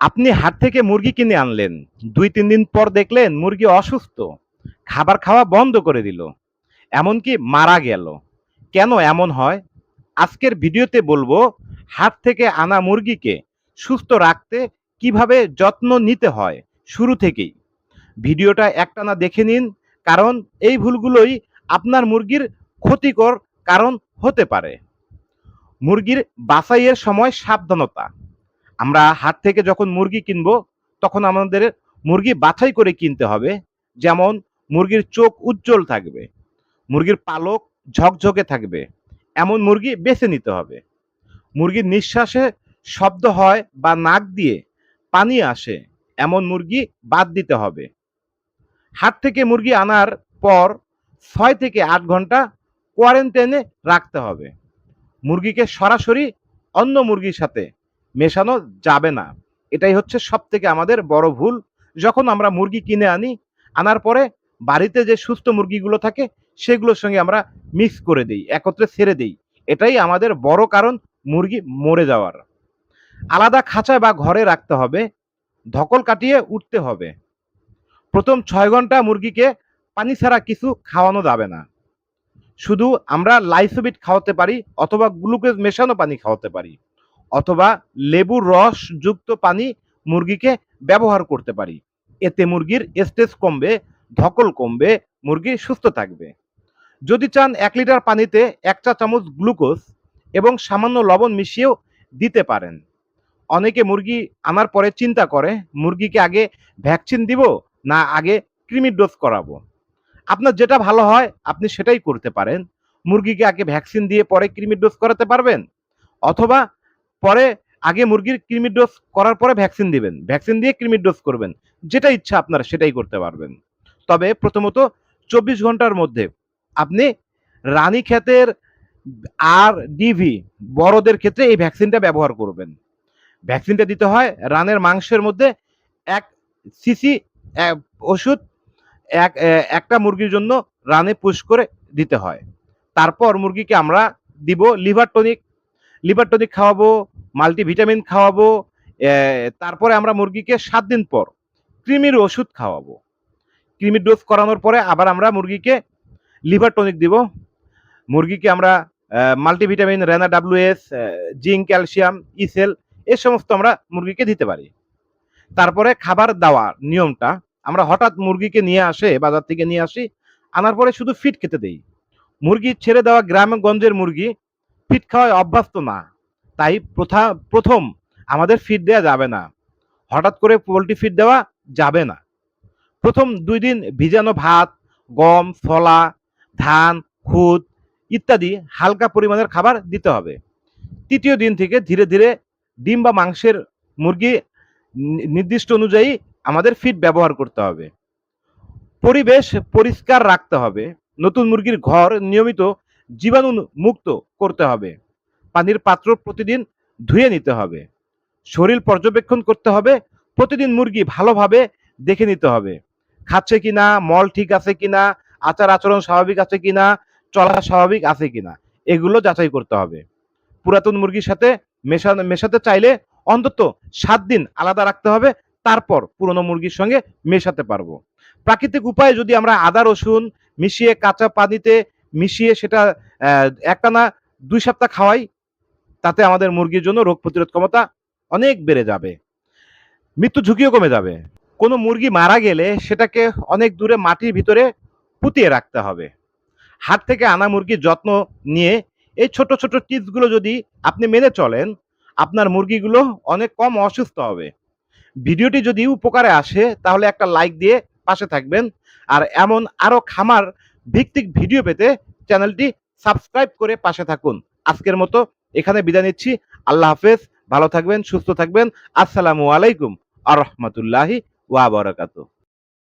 আপনি হাট থেকে মুরগি কিনে আনলেন। দুই, তিন দিন পর দেখলেন মুরগি অসুস্থ। খাবার খাওয়া বন্ধ করে দিল। এমনকি মারা গেল। কেন এমন হয়? আজকের ভিডিওতে বলব, হাট থেকে আনা মুরগিকে সুস্থ রাখতে কীভাবে যত্ন নিতে হয় শুরু থেকেই। ভিডিওটা একটানা দেখে নিন, কারণ এই ভুলগুলোই আপনার মুরগির ক্ষতিকর কারণ হতে পারে। মুরগির বাছাইয়ের সময় সাবধানতা। আমরা হাট থেকে যখন মুরগি কিনবো, তখন আমাদের মুরগি বাছাই করে কিনতে হবে। যেমন মুরগির চোখ উজ্জ্বল থাকবে, মুরগির পালক ঝকঝকে থাকবে, এমন মুরগি বেছে নিতে হবে। মুরগির নিঃশ্বাসে শব্দ হয় বা নাক দিয়ে পানি আসে, এমন মুরগি বাদ দিতে হবে। হাট থেকে মুরগি আনার পর ছয় থেকে আট ঘণ্টা কোয়ারেন্টাইনে রাখতে হবে। মুরগিকে সরাসরি অন্য মুরগির সাথে মেশানো যাবে না। এটাই হচ্ছে সব থেকে আমাদের বড় ভুল। যখন আমরা মুরগি কিনে আনি, আনার পরে বাড়িতে যে সুস্থ মুরগিগুলো থাকে, সেগুলোর সঙ্গে আমরা মিক্স করে দিই, একত্রে ছেড়ে দিই। এটাই আমাদের বড় কারণ মুরগি মরে যাওয়ার। আলাদা খাঁচায় বা ঘরে রাখতে হবে, ধকল কাটিয়ে উঠতে হবে। প্রথম ছয় ঘণ্টা মুরগিকে পানি ছাড়া কিছু খাওয়ানো যাবে না। শুধু আমরা লাইসোবিট খাওয়াতে পারি অথবা গ্লুকোজ মেশানো পানি খাওয়াতে পারি। অথবা লেবুর রস যুক্ত পানি মুরগিকে ব্যবহার করতে পারি। এতে মুরগির স্টেজ কমবে, ধকল কমবে, মুরগি সুস্থ থাকবে। যদি চান এক লিটার পানিতে এক চা চামচ গ্লুকোজ এবং সামান্য লবণ মিশিয়েও দিতে পারেন। অনেকে মুরগি আনার পরে চিন্তা করে, মুরগিকে আগে ভ্যাকসিন দিব না আগে কৃমির ডোজ করাবো? আপনার যেটা ভালো হয়, আপনি সেটাই করতে পারেন। মুরগিকে আগে ভ্যাকসিন দিয়ে পরে কৃমির ডোজ করাতে পারবেন? অথবা পরে আগে মুরগির কৃমির ডোজ করার পরে ভ্যাকসিন দিবেন। ভ্যাকসিন দিয়ে কৃমির ডোজ করবেন। যেটা ইচ্ছা আপনার সেটাই করতে পারবেন। তবে প্রথমত চব্বিশ ঘণ্টার মধ্যে আপনি রানী ক্ষেতের আর ডিভি বড়দের ক্ষেত্রে এই ভ্যাকসিনটা ব্যবহার করবেন। ভ্যাকসিনটা দিতে হয় রানের মাংসের মধ্যে এক সিসি ওষুধ, এক একটা মুরগির জন্য রানে পুশ করে দিতে হয়। তারপর মুরগিকে আমরা দিব লিভার টনিক লিভার টনিক খাওয়াবো, মাল্টিভিটামিন খাওয়াবো তারপরে আমরা মুরগিকে সাত দিন পর কৃমির ওষুধ খাওয়াবো। কৃমির ডোজ করানোর পরে আবার আমরা মুরগিকে লিভার টনিক দিব। মুরগিকে আমরা মাল্টিভিটামিন, রেনা ডাব্লিউএস জিঙ্ক, ক্যালসিয়াম, ইসেল, এ সমস্ত আমরা মুরগিকে দিতে পারি। তারপরে খাবার দেওয়ার নিয়মটা, আমরা হঠাৎ মুরগিকে নিয়ে আসে, বাজার থেকে নিয়ে আসি, আনার পরে শুধু ফিট খেতে দেই। মুরগি ছেড়ে দেওয়া গ্রামে গঞ্জের মুরগি ফিট খাওয়ায় অভ্যস্ত না। তাই প্রথা, প্রথম আমাদের ফিট দেওয়া যাবে না। হঠাৎ করে পোলট্রি ফিট দেওয়া যাবে না। প্রথম দুই দিন ভিজানো ভাত, গম, ফলা, ধান, খুদ ইত্যাদি হালকা পরিমাণের খাবার দিতে হবে। তৃতীয় দিন থেকে ধীরে ধীরে ডিম বা মাংসের মুরগি নির্দিষ্ট অনুযায়ী আমাদের ফিড ব্যবহার করতে হবে। পরিবেশ পরিষ্কার রাখতে হবে। নতুন মুরগির ঘর নিয়মিত জীবাণু মুক্ত করতে হবে। পানির পাত্র প্রতিদিন ধুয়ে নিতে হবে। শরীর পর্যবেক্ষণ করতে হবে। প্রতিদিন মুরগি ভালোভাবে দেখে নিতে হবে। খাচ্ছে কিনা, মল ঠিক আছে কিনা, আচার আচরণ স্বাভাবিক আছে কিনা, চলা স্বাভাবিক আছে কিনা, এগুলো যাচাই করতে হবে। পুরাতন মুরগির সাথে মেশানো মেশাতে চাইলে অন্তত সাত দিন আলাদা রাখতে হবে। তারপর পুরনো মুরগির সঙ্গে মেশাতে পারব। প্রাকৃতিক উপায়ে যদি আমরা আদা, রসুন মিশিয়ে কাঁচা পানিতে মিশিয়ে সেটা একটানা দুই সপ্তাহ খাওয়াই, তাতে আমাদের মুরগির জন্য রোগ প্রতিরোধ ক্ষমতা অনেক বেড়ে যাবে। মৃত্যু ঝুঁকিও কমে যাবে। কোনো মুরগি মারা গেলে সেটাকে অনেক দূরে মাটির ভিতরে পুঁতিয়ে রাখতে হবে। হাট থেকে আনা মুরগির যত্ন নিয়ে এই ছোট ছোট টিপসগুলো যদি আপনি মেনে চলেন, আপনার মুরগিগুলো অনেক কম অসুস্থ হবে। ভিডিওটি যদি উপকারে আসে, তাহলে একটা লাইক দিয়ে পাশে থাকবেন। আর এমন আরও খামার ভিত্তিক ভিডিও পেতে চ্যানেলটি সাবস্ক্রাইব করে পাশে থাকুন। আজকের মতো এখানে বিদায় নিচ্ছি। আল্লাহ হাফেজ, ভালো থাকবেন, সুস্থ থাকবেন। আসসালামু আলাইকুম আর রহমতুল্লাহি ওয়া বারাকাতুহু।